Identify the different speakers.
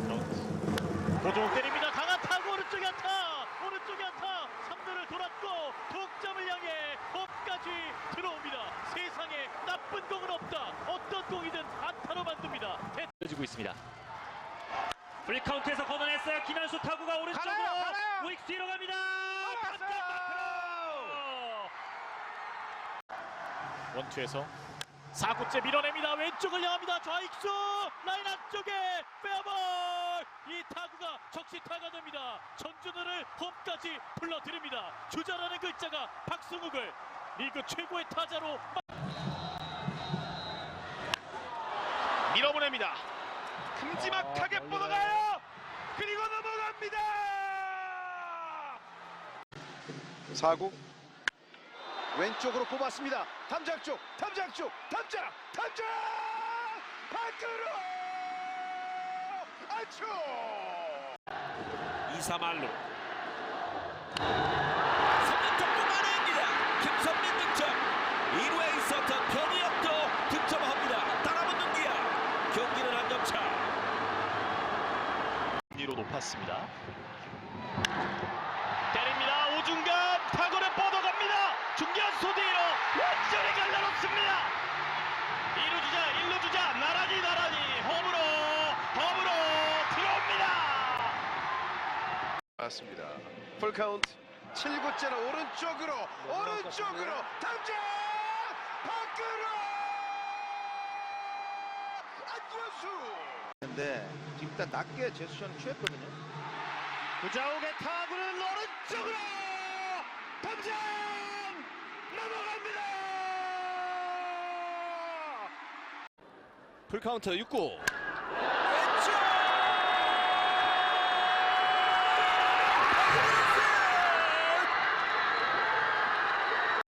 Speaker 1: 풀카운트 고종 때립니다. 강한 타구 오른쪽에 안타! 오른쪽에 안타! 3루를 돌았고 독점을 향해 홈까지 들어옵니다. 세상에 나쁜 공은 없다. 어떤 공이든 안타로 만듭니다. 대지고 있습니다. 풀카운트에서 걷어냈어요. 김현수 타구가 오른쪽으로
Speaker 2: 가나요, 가나요?
Speaker 1: 우익 뒤로 갑니다. 밖으로 원투에서 4구째 밀어냅니다. 왼쪽을 향합니다. 좌익수! 라인 안쪽에 페어볼! 이 타구가 적시타가 됩니다. 전준우를 홈까지 불러들입니다. 주자라는 글자가 박승욱을 리그 최고의 타자로
Speaker 2: 밀어보냅니다. 큼지막하게 뻗어가요. 그리고 넘어갑니다. 사구 왼쪽으로 뽑았습니다. 탐장 쪽, 탐장 쪽, 탐장, 탐장 밖으로! 안쪽.
Speaker 3: 2사말로. 3점 정도 만회합니다. 김선민 득점. 1루에 있었던 변희혁도 득점합니다. 따라붙는 기아. 경기는 한 점차.
Speaker 1: 위로 높았습니다 때립니다 오중간 타구를 뻗어갑니다 중견수 뒤로 완전히 갈라놓습니다. 2루 주자 1루 주자 나란히 나란히. 홈으로 홈으로 들어옵니다.
Speaker 2: 맞습니다. 풀 카운트. 7구째는 오른쪽으로 오른쪽으로 탐장 밖으로 안구수! 근데 일단 낮게 제스처는 취했거든요. 구자욱의 타구는 오른쪽으로! 탐장 넘어갑니다. 풀 카운트 6구